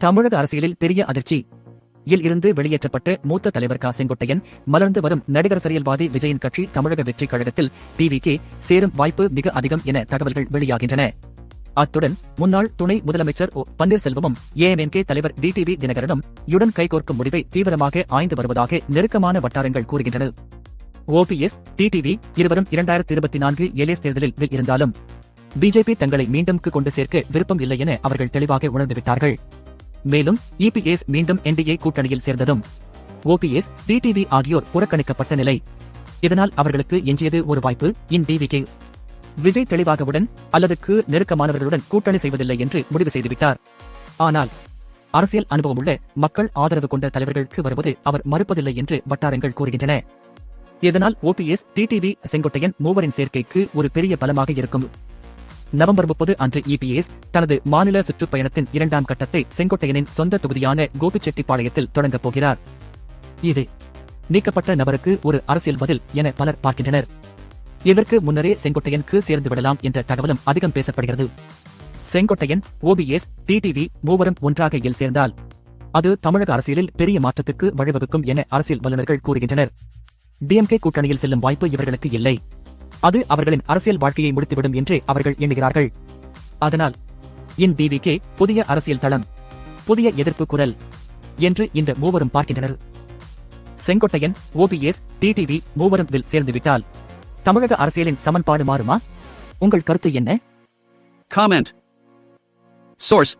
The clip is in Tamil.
தமிழக அரசியலில் பெரிய அதிர்ச்சி. இல் இருந்து வெளியேற்றப்பட்ட மூத்த தலைவர் கா. செங்கோட்டையன் மலர்ந்து வரும் நடிகர் சரியல்வாதி விஜயின் கட்சி தமிழக வெற்றி கழகத்தில் டிவிகே சேரும் வாய்ப்பு மிக அதிகம் என தகவல்கள் வெளியாகின்றன. அத்துடன் முன்னாள் துணை முதலமைச்சர் ஓ பன்னீர்செல்வமும் ஏஎம்என்கே தலைவர் டிடிவி தினகரனும் யுடன் கைகோர்க்கும் முடிவை தீவிரமாக ஆய்ந்து வருவதாக நெருக்கமான வட்டாரங்கள் கூறுகின்றன. ஓபிஎஸ் டிடிவி இருவரும் இரண்டாயிரத்தி இருபத்தி நான்கு ஏலேஸ் தேர்தலில் இருந்தாலும் பிஜேபி தங்களை மீண்டும் கொண்டு சேர்க்க விருப்பம் இல்லை என அவர்கள் தெளிவாக உணர்ந்துவிட்டார்கள் மேலும் இபிஎஸ் மீண்டும் என்டிஏ கூட்டணியில் சேர்ந்ததும் ஓபிஎஸ் டிடிவி ஆகியோர் புறக்கணிக்கப்பட்ட நிலை. இதனால் அவர்களுக்கு எஞ்சியது ஒரு வாய்ப்பு இன் டிவிகே விஜய் தெளிவாகவுடன் அல்லதுக்கு நெருக்கமானவர்களுடன் கூட்டணி செய்வதில்லை என்று முடிவு செய்துவிட்டார். ஆனால் அரசியல் அனுபவமுள்ள மக்கள் ஆதரவு கொண்ட தலைவர்களுக்கு வருவது அவர் மறுப்பதில்லை என்று வட்டாரங்கள் கூறுகின்றன. இதனால் ஓபிஎஸ் டிடிவி செங்கோட்டையன் மூவரின் சேர்க்கைக்கு ஒரு பெரிய பலமாக இருக்கும். நவம்பர் முப்பது அன்று இபிஎஸ் தனது மாநில சுற்றுப்பயணத்தின் இரண்டாம் கட்டத்தை செங்கோட்டையனின் சொந்த தொகுதியான கோபிச்செட்டிப்பாளையத்தில் தொடங்கப் போகிறார். இது நீக்கப்பட்ட நபருக்கு ஒரு அரசியல் பதில் என பலர் பார்க்கின்றனர். இதற்கு முன்னரே செங்கோட்டையனுக்கு சேர்ந்து விடலாம் என்ற தகவலும் அதிகம் பேசப்படுகிறது. செங்கோட்டையன் ஓபிஎஸ் டிடிவி மூவரும் ஒன்றாக இல் சேர்ந்தால் அது தமிழக அரசியலில் பெரிய மாற்றத்துக்கு வழிவகுக்கும் என அரசியல் வல்லுநர்கள் கூறுகின்றனர். டிஎம்கே கூட்டணியில் செல்லும் வாய்ப்பு இவர்களுக்கு இல்லை. அது அவர்களின் அரசியல் வாழ்க்கையை முடித்துவிடும் என்று அவர்கள் எண்ணுகிறார்கள். அதனால் இன் டிவிகே புதிய அரசியல் தளம் புதிய எதிர்ப்பு குரல் என்று இந்த மூவரும் பார்க்கின்றனர். செங்கோட்டையன் ஓபிஎஸ் டிடிவி மூவரும் வில் சேர்ந்துவிட்டால் தமிழக அரசியலின் சமன்பாடு மாறுமா? உங்கள் கருத்து என்ன? Comment source